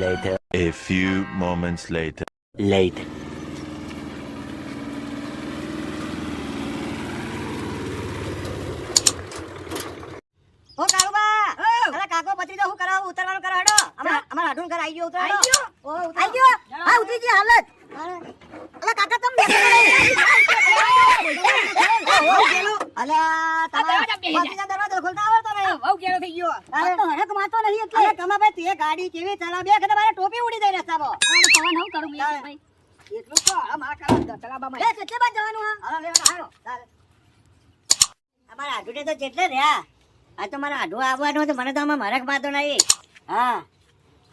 later. A few moments later. Later. ઓ કાળુબા. અરે કાકો પત્રી તો હું કરાવું? ઉતરવાનું કરો હેડો. અમાર અમાર આઢું ઘર આવી ગયો ઉતરાડો આઈ ગયો? ઓ આઈ ગયો? હા ઉતરી ગઈ હાલત. અલા કાકા તમે બેઠા અલ્યા તમારા દરવાજા ખોલતા આવડતો નહીં બહુ થઈ ગયો. અરે, તો હરક માતો નહીં એટલે. અરે કમાભાઈ તે ગાડી કેવી ચલાવ? બે વખત મારે ટોપી ઉડી જાય રસ્તામાં. આને પવન હું કરું મેં ભાઈ. એટલું તો આ મારા કાળા તળાવમાં. બે કેટલે બાદ જવાનું હા હાલો, લેવા, ચાલે. અમારા આઢુને તો જેટલે રહ્યા. આ તો મારા આઢું આવવાનું હતું મને તો આમાં મરક માતો નહીં હા.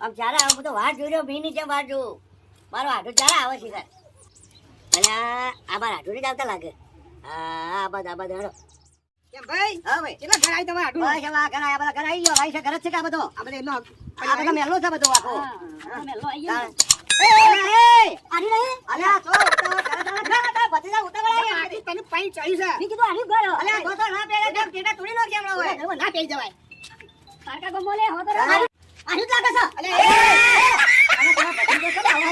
આમ ચાલે આવું તો વાર જોઈ રહ્યો ની જેમ વાર જોઉં. મારો આઢો ચાલે આવે છે અને આ આ મારા આઢું જ આવતા લાગે. હા આ બધા બધા ભાઈ હા ભાઈ. કેટલા ઘર આવી તમારે આડું બસ હવે આ ઘર આયા બધા ઘર આવી ગયો. ભાઈ છે ઘર જ છે કે બધો? આ છે આખો. મેલો આવી ગયો. ઘરે આવી. ગયો. છે.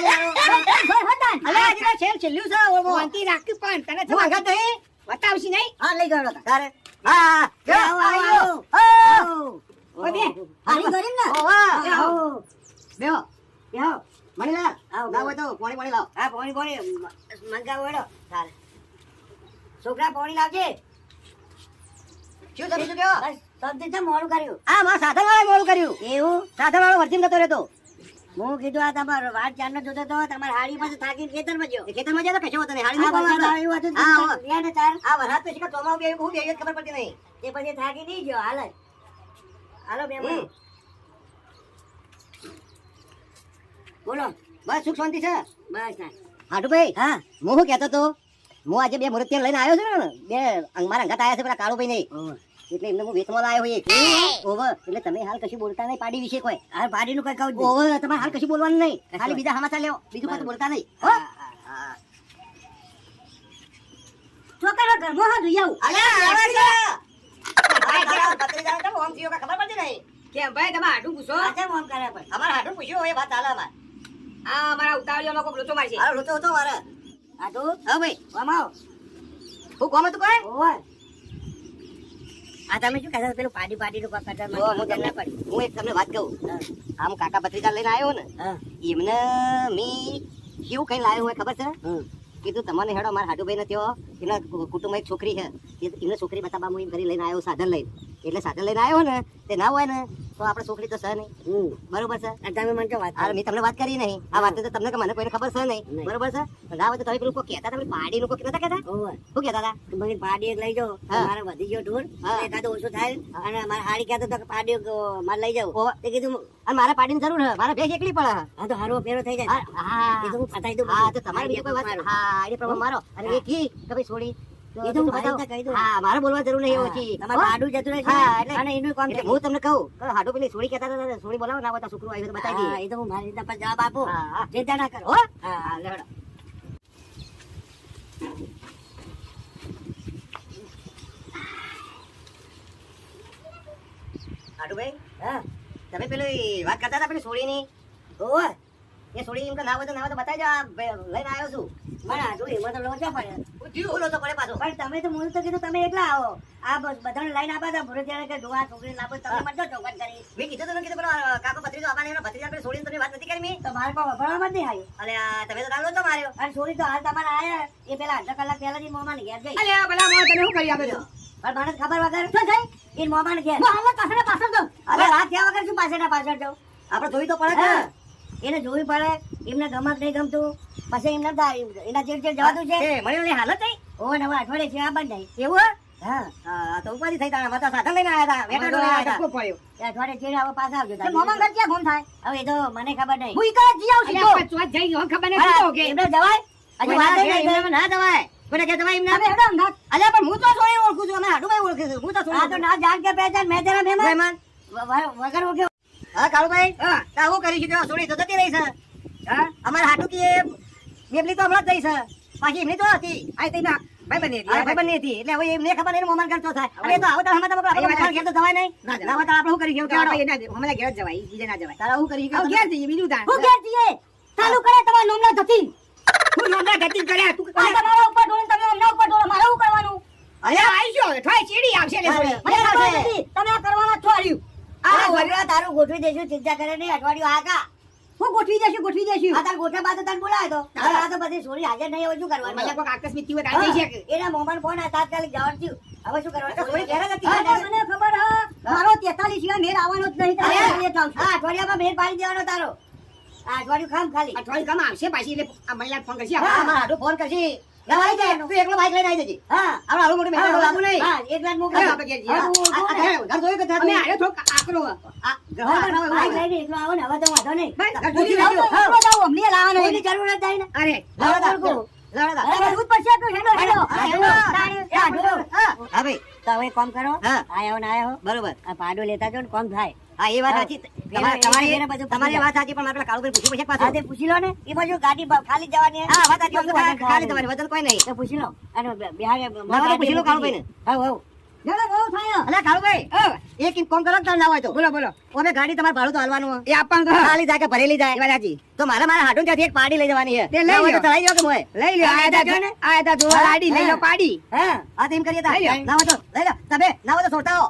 આવ્યો? છેલ્લે. પણ તને? બતાવશી નહીં હા, લઈ ગયો. તારે? હા, હા, આવો, આવી આવો, ગયો. બે, હારી ગરીબ ને? ઓવા. આવો. બેહો. બેહો. મણીલાલ, લાવો હોય તો પાણી પાણી લાવ હા, પાણી પાણી મંગાવો હેડો. તારે. છોકરા પાણી લાવજે શું છે શું કયો સબ્જી છે મોડું કર્યું આ મારા સાધન વાળા મોડું કર્યું એવું સાધન વાળો વર્જીન થતો રહેતો હું કીધું આ તમારો વાત ચારનો જોતો તો તમારે હાડી પાસે થાકીને ખેતરમાં ગયો. ખેતરમાં ગયો તો કશો હતો હાડી હતું? હા યાદ ચાર આ વરસાદ પછી ચોમાસું બી આવ્યું બહુ ખબર પડતી નહીં. તે પછી થાકી નહીં ગયો. હાલ. હાલો બે બોલો. બસ સુખ શાંતિ છે? બસ હાટુ ભાઈ હા. હું શું કહેતો તો હું આજે બે મુહૂર્ત લઈને આવ્યો છું ને બે મારા અંગાત આવ્યા છે પેલા કાળુભાઈ નહીં એટલે એમને હું વેચવા લાવ્યો હોય એક ઓવર એટલે તમે હાલ કશું બોલતા નહીં પાડી વિશે કોઈ. હાલ પાડીનું કઈ કહું ઓવર તમારે હાલ કશું બોલવાનું નહીં. ખાલી બીજા હમાસા લેવો બીજું કશું બોલતા નહીં. છોકરા ઘરમાં હા જોઈ આવું. ખબર પડતી નહીં? કેમ ભાઈ તમે આડું પૂછો? અમારે હાડું પૂછ્યું એ વાત ચાલે અમારે. આ અમારા ઉતાવળિયામાં કોક લોચો મારશે. હાલો રોતો હતો મારે. હાડુ? હા ભાઈ. આમ આવ. હું કોમ હતું કોઈ? ઓય આ તમે શું કહેતા હતા પેલું પાડી કોક કરતા હું તમને હું એક તમને વાત કહું. આમ કાકા ભત્રીજા લઈને આવ્યો ને એમને મી કેવું કઈ લાવ્યો હોય ખબર છે? કીધું તમને હેડો મારા હાડુભાઈ ને થયો. એના કુટુંબમાં એક છોકરી છે. એમને છોકરી બતાવવા હું એમ કરી લઈને આવ્યો સાધન લઈને. એટલે સાધન લઈને આવ્યો ને તે ના હોય ને તો આપણે છોકરી તો છે નહીં. બરોબર છે? તમે મને તો વાત મેં તમને વાત કરી નહીં. આ વાત તો તમને કે મને કોઈને ખબર છે નહીં. બરોબર છે? ના હોય તો તમે પેલું કોઈ કહેતા તમે પાડી નું કોઈ નતા કહેતા શું કહેતા હતા? મને પાડી એક લઈ જાઓ. મારે વધી ગયો ઢોર એકાદો ઓછો થાય. અને મારે હાડી કહેતો તો પાડી મારે લઈ જાવ તે કીધું અને મારે પાડીની જરૂર હે મારે ભેગ એકલી પડે. હા તો હારો ફેરો થઈ જાય. હા. એ તો હું પતાઈ દઉં હા તો તમારે બીજું કોઈ વાત હા એ પ્રમાણે મારો. અને એ કી કે ભાઈ છોડી? એ તો હું તું મારી બતાવો. રીતે કહી દઉં. હા મારે બોલવા જરૂર નહીં ઓછી. તમારે પાડું જતું રહેશે હા, અને એનું કામ હું તમને કહું કે હાડો પેલી છોડી કહેતા હતા છોડી બોલાવો ના હોય છોકરું આવ્યું બતાવી દઈએ. એ તો હું મારી રીતે પણ જવાબ આપું. હા, હા. ચિંતા ના કરો હા? હા લેવડો હાડુભાઈ હા. તમે પેલી વાત કરતા હતા પેલી સોળી ની એ છોડી એમ કે ના હોય તો ના હોય તો બતાવી આ લઈને આવ્યો છું. પણ તમે તો મૂળ તો કીધું તમે એકલા આવો. આ બધાને લઈને આપ્યા હતા ભૂરે ત્યારે કે ડોહા છોકરી લાવો તમે મને ચોકન કરી. મેં કીધું તો કીધું પેલો કાકો ભત્રીજો આવવાનો એનો ભત્રીજા પેલી છોડીને તમે વાત નથી કરી મેં? તો પણ વફરામાં જ આવ્યું. અલે તમે તો દાલો તો માર્યો. અને છોરી તો હાલ તમારે આયા. એ પેલા અડધા કલાક પહેલા જ મોમાં ઘેર ગઈ. અલ્યા ભલા મોં તને શું કરી આપે પણ મને ખબર વગર શું થઈ? એ મોમાં ઘેર. હાલ પાછળ પાછળ જાઉં. અરે રાત થયા વગર શું પાછળ પાછળ જાઉં? આપણે જોઈ તો પડે એને જોવી પડે એમને ગમત નહીં ગમતું પછી એમને એના ચેડ ચેડ જવાતું છે. મળી હાલત થઈ ઓ નવા અઠવાડિયે છે આ બંધ એવું હા? હા. તો ઉપાધિ થઈ તારા માતા સાધન લઈને આવ્યા હતા વેટાડો લઈને આવ્યા ધક્કો પડ્યો અઠવાડિયે ચેડ હવે પાછા આવજો તે મોમાં ઘર ક્યાં ફોન થાય. હવે તો મને ખબર નહીં. હું જી આવું છું જઈ ખબર કે. એમને જવાય? હજી વાત નહીં ના દવાય કોને કે દવાય એમને? હેડો અંગાત અલ્યા પણ હું તો છોડી ઓળખું છું અમે હાડુભાઈ ઓળખું છું હું તો આ તો ના જાણ કે પહેચાન મેં તેરા મહેમાન. વગર ઓળખ્યો હા કાળુભાઈ? હા. તા હું કરી છું કે તો જતી રહી છે. હા? અમારે હાડુ કી એ તો હમણાં જ થઈ છે. પાછી એમની તો હતી. આ તે ના ભાઈબંધી હતી. આ ભાઈબંધની હતી. એટલે હવે એમને ખબર નહીં મોમાન કરતો થાય. અને તો આવતા હમણાં તમે આપણે મોમાન ઘેર તો જવાય નહીં. ના જવાય. ના હોય તો આપણે શું કરી તો કેવું હમણાં ઘેર જવાય. બીજે ના જવાય. તારા શું કરી હવે ઘેર જઈએ બીજું તાણ. હું ઘેર જઈએ? ચાલુ કરે તમારા નોમના ધતી હું નોંધા ધતી કર્યા? તું આ તમારા ઉપર ઢોળીને તમે અમને ઉપર ઢોળો મારે શું કરવાનું? અહીંયા આવીશું? ગયો થોડી ચીડી આવશે લે તમે આ કરવાના છો હાર્યું આ વગડા તારું ગોઠવી દેશું ચિંતા કરે નહીં અઠવાડિયું આગા હું ગોઠવી દેશું ગોઠવી દેશું આ તાર ગોઠવે બાદ તને બોલાય તો. હવે આ તો બધી સોરી હાજર નહીં હવે શું મને કરવાનું આકસ્મિક થયું હોય તો શકે. એના મોમાન ફોન આ તાત્કાલિક જવાનું થયું. હવે શું કરવાનું? સોરી ઘેર જ હતી. મને ખબર હા. મારો 43 સિવાય મેળ આવવાનો જ નહીં તમે અરે, એ જ આવશે. આ અઠવાડિયામાં મેળ પાડી દેવાનો તારો. આ અઠવાડિયું ખામ ખાલી. અઠવાડિયું ખામ આવશે પાછી એટલે ફોન કરશે હા. ફોન કરશી. ના, જાય. તું એકલો બાઈક લઈને આવી જજે. હા. આપણે આવું મોટું મહેમાન લાવવું નહીં. હા, એક લાખ મોકલો. આપણે ઘેર જઈએ. હા, તું- આ- આ ઘર જોયું કે અમે આયો થોડોક આકરો આ. લઈને એકલો આવો ને હવે તો વાંધો નહીં. ઘર લેજો. અમને લાવવાનો જરૂર જ નહીં અરે કરો. બરોબર. પાડો લેતા જો ને કોમ થાય. હા, એ વાત સાચી. તમારી- તમારી પૂછી વાત સાચી, પણ મારે કાળુભાઈ પૂછવું પડશે પાછું. પૂછી. લો ને. એ બાજુ ગાડી ખાલી જવાની હા, વાત સાચી. ખાલી ખાવાની. વજન કોઈ નહીં. તો પૂછી લો. અને બિહારે પૂછી લો કાળુભાઈ, ને હા. ખાલી જાય કે ભરેલી જાય તો મારે મારા હાટું ત્યાંથી એક પાડી લઈ જવાની લઈ ના હોય ચલાવી જાઓ લઈ લ્યો આયા તા જાજો ને. આયા તા જોવા. હા, તમે ના હોય તો આવો